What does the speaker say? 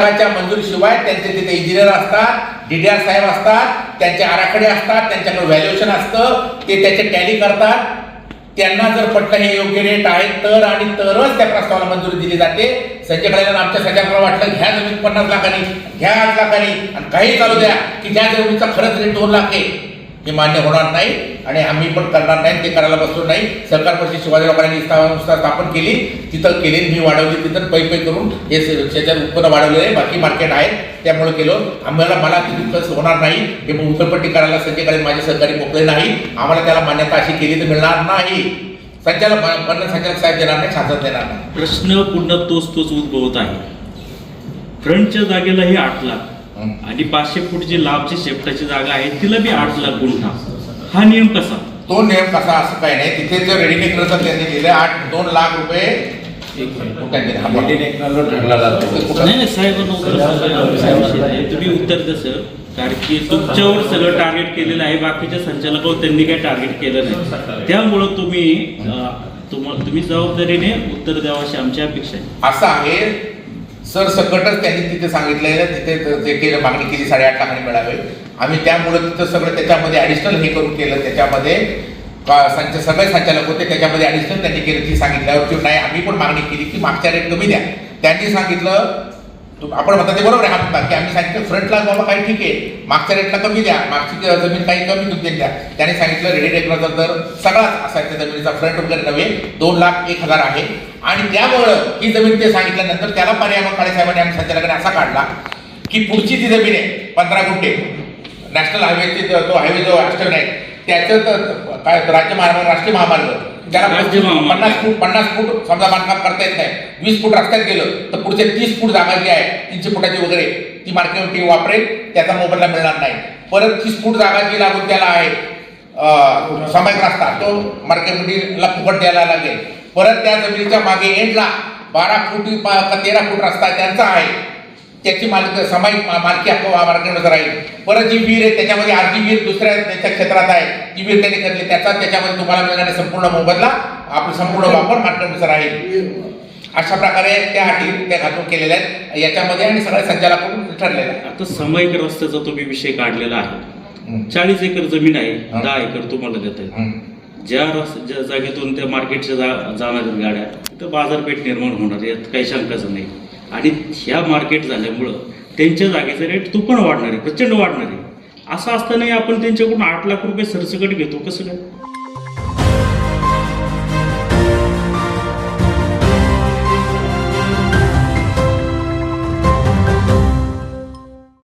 मंजुरीशिवाय त्यांचे तिथे इंजिनियर असतात डीडीआर साहेब असतात त्यांचे आराखडे असतात त्यांच्याकडे व्हॅल्युएशन असतं ते त्याचे टॅली करतात. त्यांना जर पटलं हे योग्य रेट आहे तर आणि तरच त्या प्रस्तावाला मंजुरी दिली जाते. संजय खड्याला आमच्या सगळ्यांना वाटलं घ्या जमीन पन्नास लाखांनी घ्या आठ लाखांनी आणि काही चालू द्या की ज्या जमिनीचा खरंच रेट दोन लाख आहे हे मान्य होणार नाही आणि आम्ही पण करणार नाही ते करायला बसलो नाही. सरकार परिषद शिवाजीरावांनी संस्था स्थापन केली. तिथं केली मी वाढवली तिथं पै पै करून हे शेजार उत्पन्न वाढवलेलं आहे बाकी मार्केट आहे त्यामुळे केलं. आम्हाला मला किती खर्च होणार नाही. हे मग उतरपट्टी करायला सध्याकाळी माझे सहकारी मोकळे नाही. आम्हाला त्याला मान्यता अशी केली तर मिळणार नाही. संचालक पन्न संचालक साहेब देणार नाही शासन देणार नाही. प्रश्न पुन्हा तोच तोच उद्भवत आहे. फ्रंटच्या जागेला हे आठ लाख. आणि पाचशे फूट जी लाभची शेपटाची जागा आहे तिला बी आठ लाख गुंठा. हा नियम कसा? तो नियम कसा असं काही नाही. तिथे जो रेडीमेड त्यांनी दिले आठ दोन लाख रुपये? हा? नाही नाही सांगा. तुम्ही उत्तर सर. कारण की तुमच्यावर सगळं टार्गेट केलेलं आहे बाकीच्या संचालकावर त्यांनी काही टार्गेट केलं नाही. त्यामुळं तुम्ही अं, तुम- तुम्ही जबाबदारीने उत्तर द्यावं अशी आमची अपेक्षा आहे. असं आहे सर सकटच त्यांनी तिथे सांगितलेलं तिथे जे केलं मागणी केली साडेआठ लाखांनी मिळावे. आम्ही त्यामुळे तिथं सगळं त्याच्यामध्ये ॲडिशनल हे करून केलं. त्याच्यामध्ये का- संच सगळे संचालक होते त्याच्यामध्ये ॲडिशनल त्यांनी केलं ती सांगितल्यावर नाही आम्ही पण मागणी केली की मागच्या रेट कमी द्या. त्यांनी सांगितलं आपण म्हणता ते बरोबर आहे हा की आम्ही सांगितलं फ्रंटला बाबा काही ठीक आहे. मागच्या रेटला कमी द्या. मागची जमीन काही कमी तुमच्या द्या. त्याने सांगितलं रेडी टेकनाचा दर सगळाच असा त्या जमिनीचा फ्रंट वगैरे नव्हे दोन लाख एक हजार आहे. आणि त्यामुळं ही जमीन ते सांगितल्यानंतर त्याला पर्याय काळे साहेबांनी आम्ही संचालकाने असा काढला की पुढची जी जमीन आहे पंधरा गुंठे नॅशनल हायवेची जो तो हायवे जो अष्टविन आहे त्याचं तर काय राज्य महामार्ग राष्ट्रीय महामार्ग. त्याला. पन्नास फूट पन्नास फूट समजा बांधकाम करता येत नाही. वीस फूट रस्त्यात गेलं तर पुढचे तीस फूट जागा जी आहे तीनशे फुटाची वगैरे ती मार्केट वापरेल त्याचा मोबदला मिळणार नाही. परत तीस फूट जागा जी लागून त्याला आहे सामायिक रस्ता तो मार्केटला फुकट द्यायला लागेल. परत त्या जमिनीच्या मागे एंडला बारा फूट तेरा फूट रस्ता त्यांचा आहे. त्याची मालक सामायिक मालकी हक्क मार्केटमध्ये राहील परत जी विहीर आहे त्याच्यामध्ये अर्धी विहीर दुसऱ्या त्याच्या क्षेत्रात आहे. ती विहीर त्यांनी करली त्याचा त्याच्यामध्ये तुम्हाला मिळणारा संपूर्ण मोबदला आपला संपूर्ण वापर मार्केटमध्ये राहील अशा प्रकारे त्या अटी त्या घातून केलेल्या आहेत. याच्यामध्ये आणि सगळ्या संचालकाकडून ठरलेलं आहे आता सामायिक रस्त्याचा तुम्ही विषय काढलेला आहे. चाळीस एकर जमीन आहे. दहा एकर तुम्हाला देत आहे. ज्या रस ज्या जागेतून त्या मार्केटच्या जा जाणाऱ्या गाड्या तिथं बाजारपेठ निर्माण होणार यात काही शंकाच नाही. आणि ह्या मार्केट झाल्यामुळं त्यांच्या जागेचा रेट तो पण वाढणार आहे प्रचंड वाढणार आहे. असं असतानाही आपण त्यांच्याकडून आठ लाख रुपये सरसकट घेतो कसं काय?